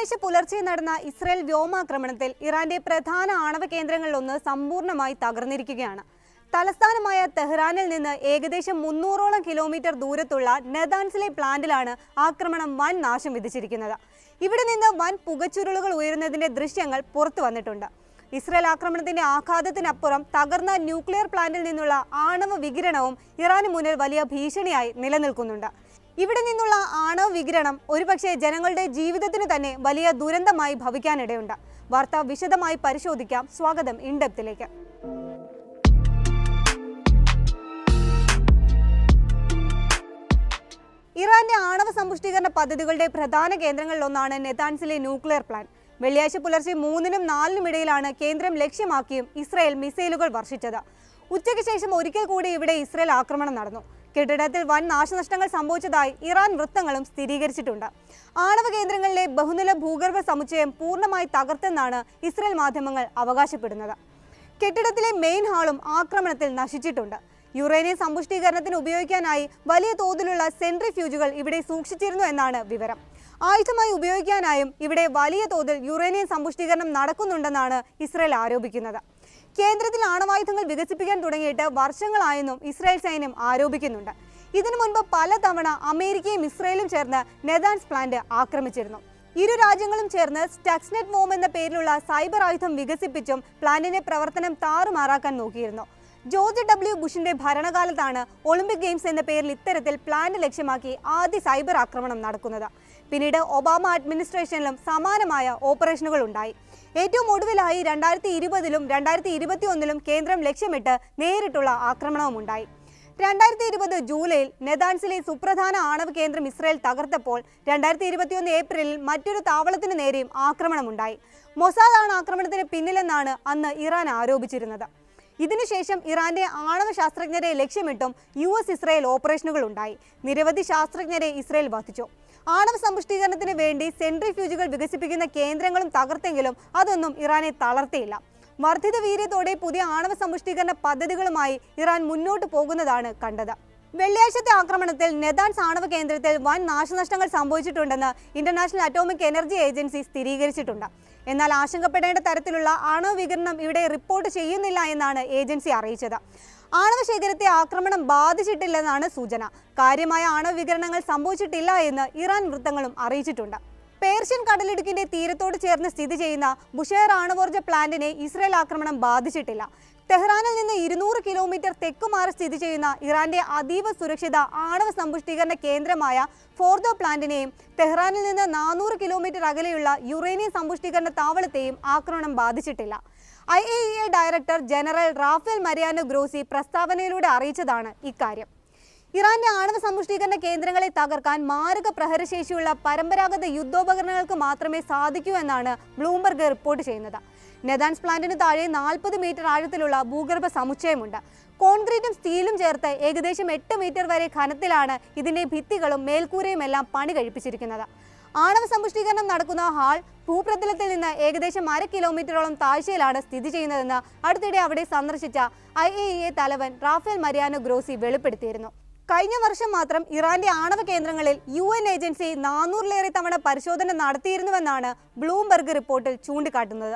വെള്ളിയാഴ്ച പുലർച്ചെ നടന്ന ഇസ്രായേൽ വ്യോമാക്രമണത്തിൽ ഇറാന്റെ പ്രധാന ആണവ കേന്ദ്രങ്ങളിലൊന്ന് സമ്പൂർണമായി തകർന്നിരിക്കുകയാണ്. തലസ്ഥാനമായ തെഹ്റാനിൽ നിന്ന് ഏകദേശം മുന്നൂറോളം കിലോമീറ്റർ ദൂരത്തുള്ള നെതാൻസിലെ പ്ലാന്റിലാണ് ആക്രമണം വൻ നാശം വിധിച്ചിരിക്കുന്നത് ഇവിടെ നിന്ന് വൻ പുകച്ചുരുളുകൾ ഉയരുന്നതിന്റെ ദൃശ്യങ്ങൾ പുറത്തു വന്നിട്ടുണ്ട്. ഇസ്രായേൽ ആക്രമണത്തിന്റെ ആഘാതത്തിനപ്പുറം തകർന്ന ന്യൂക്ലിയർ പ്ലാന്റിൽ നിന്നുള്ള ആണവ വികിരണവും ഇറാന് മുന്നിൽ വലിയ ഭീഷണിയായി നിലനിൽക്കുന്നുണ്ട്. ഇവിടെ നിന്നുള്ള ആണവ വികിരണം ഒരുപക്ഷെ ജനങ്ങളുടെ ജീവിതത്തിന് തന്നെ വലിയ ദുരന്തമായി ഭവിക്കാനിടയുണ്ട്. വാർത്ത വിശദമായി പരിശോധിക്കാം. സ്വാഗതം ഇൻഡെപ്തിലേക്ക്. ഇറാന്റെ ആണവ സമ്പുഷ്ടീകരണ പദ്ധതികളുടെ പ്രധാന കേന്ദ്രങ്ങളിലൊന്നാണ് നെതാൻസിലെ ന്യൂക്ലിയർ പ്ലാന്റ്. വെള്ളിയാഴ്ച പുലർച്ചെ മൂന്നിനും നാലിനും ഇടയിലാണ് കേന്ദ്രം ലക്ഷ്യമാക്കിയും ഇസ്രായേൽ മിസൈലുകൾ വർഷിച്ചത്. ഉച്ചയ്ക്ക് ശേഷം ഒരിക്കൽ കൂടി ഇവിടെ ഇസ്രായേൽ ആക്രമണം നടന്നു. കെട്ടിടത്തിൽ വൻ നാശനഷ്ടങ്ങൾ സംഭവിച്ചതായി ഇറാൻ വൃത്തങ്ങളും സ്ഥിരീകരിച്ചിട്ടുണ്ട്. ആണവ കേന്ദ്രങ്ങളിലെ ബഹുനില ഭൂഗർഭ സമുച്ചയം പൂർണമായി തകർത്തെന്നാണ് ഇസ്രയേൽ മാധ്യമങ്ങൾ അവകാശപ്പെടുന്നത്. കെട്ടിടത്തിലെ മെയിൻ ഹാളും ആക്രമണത്തിൽ നശിച്ചിട്ടുണ്ട്. യുറേനിയം സമ്പുഷ്ടീകരണത്തിന് ഉപയോഗിക്കാനായി വലിയ തോതിലുള്ള സെൻട്രിഫ്യൂജുകൾ ഇവിടെ സൂക്ഷിച്ചിരുന്നു എന്നാണ് വിവരം. ആയുധമായി ഉപയോഗിക്കാനായും ഇവിടെ വലിയ തോതിൽ യുറേനിയം സമ്പുഷ്ടീകരണം നടക്കുന്നുണ്ടെന്നാണ് ഇസ്രയേൽ ആരോപിക്കുന്നത്. കേന്ദ്രത്തിൽ ആണവായുധങ്ങൾ വികസിപ്പിക്കാൻ തുടങ്ങിയിട്ട് വർഷങ്ങളായെന്നും ഇസ്രായേൽ സൈന്യം ആരോപിക്കുന്നുണ്ട്. ഇതിനു മുൻപ് പലതവണ അമേരിക്കയും ഇസ്രായേലും ചേർന്ന് നെതാൻസ് പ്ലാന്റ് ആക്രമിച്ചിരുന്നു. ഇരു രാജ്യങ്ങളും ചേർന്ന് സ്റ്റക്സ്നെറ്റ് മോം എന്ന പേരിലുള്ള സൈബർ ആയുധം വികസിപ്പിച്ചും പ്ലാന്റിന്റെ പ്രവർത്തനം താറുമാറാക്കാൻ നോക്കിയിരുന്നു. ജോർജ് ഡബ്ല്യു ബുഷിന്റെ ഭരണകാലത്താണ് ഒളിമ്പിക് ഗെയിംസ് എന്ന പേരിൽ ഇത്തരത്തിൽ പ്ലാന്റ് ലക്ഷ്യമാക്കി ആദ്യ സൈബർ ആക്രമണം നടക്കുന്നത്. പിന്നീട് ഒബാമ അഡ്മിനിസ്ട്രേഷനിലും സമാനമായ ഓപ്പറേഷനുകൾ ഉണ്ടായി. ഏറ്റവും ഒടുവിലായി രണ്ടായിരത്തി ഇരുപതിലും രണ്ടായിരത്തി ഇരുപത്തി ഒന്നിലും കേന്ദ്രം ലക്ഷ്യമിട്ട് നേരിട്ടുള്ള ആക്രമണവും ഉണ്ടായി. രണ്ടായിരത്തി ഇരുപത് ജൂലൈയിൽ നെതാൻസിലെ സുപ്രധാന ആണവ കേന്ദ്രം ഇസ്രയേൽ തകർത്തപ്പോൾ രണ്ടായിരത്തി ഇരുപത്തിയൊന്ന് ഏപ്രിലിൽ മറ്റൊരു താവളത്തിന് നേരെയും ആക്രമണമുണ്ടായി. മൊസാദാണ് ആക്രമണത്തിന് പിന്നിലെന്നാണ് അന്ന് ഇറാൻ ആരോപിച്ചിരുന്നത്. ഇതിനുശേഷം ഇറാന്റെ ആണവ ശാസ്ത്രജ്ഞരെ ലക്ഷ്യമിട്ടും യു എസ് ഇസ്രയേൽ ഓപ്പറേഷനുകൾ ഉണ്ടായി. നിരവധി ശാസ്ത്രജ്ഞരെ ഇസ്രയേൽ വധിച്ചു. ആണവ സമ്പുഷ്ടീകരണത്തിന് വേണ്ടി സെൻട്രിഫ്യൂജുകൾ വികസിപ്പിക്കുന്ന കേന്ദ്രങ്ങളും തകർത്തെങ്കിലും അതൊന്നും ഇറാനെ തളർത്തിയില്ല. വർദ്ധിത വീര്യത്തോടെ പുതിയ ആണവ സമ്പുഷ്ടീകരണ പദ്ധതികളുമായി ഇറാൻ മുന്നോട്ട് പോകുന്നതാണ് കണ്ടത്. വെള്ളിയാഴ്ചത്തെ ആക്രമണത്തിൽ നെതാൻ ആണവ കേന്ദ്രത്തിൽ വൻ നാശനഷ്ടങ്ങൾ സംഭവിച്ചിട്ടുണ്ടെന്ന് ഇന്റർനാഷണൽ അറ്റോമിക് എനർജി ഏജൻസി സ്ഥിരീകരിച്ചിട്ടുണ്ട്. എന്നാൽ ആശങ്കപ്പെടേണ്ട തരത്തിലുള്ള ആണവ വികരണം ഇവിടെ റിപ്പോർട്ട് ചെയ്യുന്നില്ല എന്നാണ് ഏജൻസി അറിയിച്ചത്. ആണവ ശേഖരത്തെ ആക്രമണം ബാധിച്ചിട്ടില്ലെന്നാണ് സൂചന. കാര്യമായ ആണവ വികരണങ്ങൾ സംഭവിച്ചിട്ടില്ല എന്ന് ഇറാൻ വൃത്തങ്ങളും അറിയിച്ചിട്ടുണ്ട്. പേർഷ്യൻ കടലിടുക്കിന്റെ തീരത്തോട് ചേർന്ന് സ്ഥിതി ചെയ്യുന്ന ബുഷേർ ആണവോർജ പ്ലാന്റിനെ ഇസ്രയേൽ ആക്രമണം ബാധിച്ചിട്ടില്ല. ടെഹ്റാനിൽ നിന്ന് ഇരുന്നൂറ് കിലോമീറ്റർ തെക്കുമാറി സ്ഥിതി ചെയ്യുന്ന ഇറാന്റെ അതീവ സുരക്ഷിത ആണവ സമ്പുഷ്ടീകരണ കേന്ദ്രമായ ഫോർദോ പ്ലാന്റിനെയും ടെഹ്റാനിൽ നിന്ന് നാനൂറ് കിലോമീറ്റർ അകലെയുള്ള യുറേനിയം സമ്പുഷ്ടീകരണ താവളത്തെയും ആക്രമണം ബാധിച്ചിട്ടില്ല. I A E A director general Rafael Mariano Grossi പ്രസ്താവനയിലൂടെ അറിയിച്ചതാണ് ഇക്കാര്യം. ഇറാന്റെ ആണവ സമ്പുഷ്ടീകരണ കേന്ദ്രങ്ങളെ തകർക്കാൻ മാരക പ്രഹരശേഷിയുള്ള പരമ്പരാഗത യുദ്ധോപകരണങ്ങൾക്ക് മാത്രമേ സാധിക്കൂ എന്നാണ് ബ്ലൂംബർഗ് റിപ്പോർട്ട് ചെയ്യുന്നത്. നെതാൻസ് പ്ലാന്റിന് താഴെ നാൽപ്പത് മീറ്റർ ആഴത്തിലുള്ള ഭൂഗർഭ സമുച്ചയമുണ്ട്. കോൺക്രീറ്റും സ്റ്റീലും ചേർത്ത് ഏകദേശം എട്ട് മീറ്റർ വരെ ഘനത്തിലാണ് ഇതിന്റെ ഭിത്തികളും മേൽക്കൂരയും എല്ലാം പണി കഴിപ്പിച്ചിരിക്കുന്നത്. ആണവ സമ്പുഷ്ടീകരണം നടക്കുന്ന ഹാൾ ഭൂപ്രതലത്തിൽ നിന്ന് ഏകദേശം അര കിലോമീറ്ററോളം താഴ്ചയിലാണ് സ്ഥിതി ചെയ്യുന്നതെന്ന് അടുത്തിടെ അവിടെ സന്ദർശിച്ച ഐ തലവൻ റാഫേൽ മരിയാനോ ഗ്രോസി വെളിപ്പെടുത്തിയിരുന്നു. കഴിഞ്ഞ വർഷം മാത്രം ഇറാന്റെ ആണവ കേന്ദ്രങ്ങളിൽ യു എൻ ഏജൻസി നാനൂറിലേറെ തവണ പരിശോധന നടത്തിയിരുന്നുവെന്നാണ് ബ്ലൂംബർഗ് റിപ്പോർട്ടിൽ ചൂണ്ടിക്കാട്ടുന്നത്.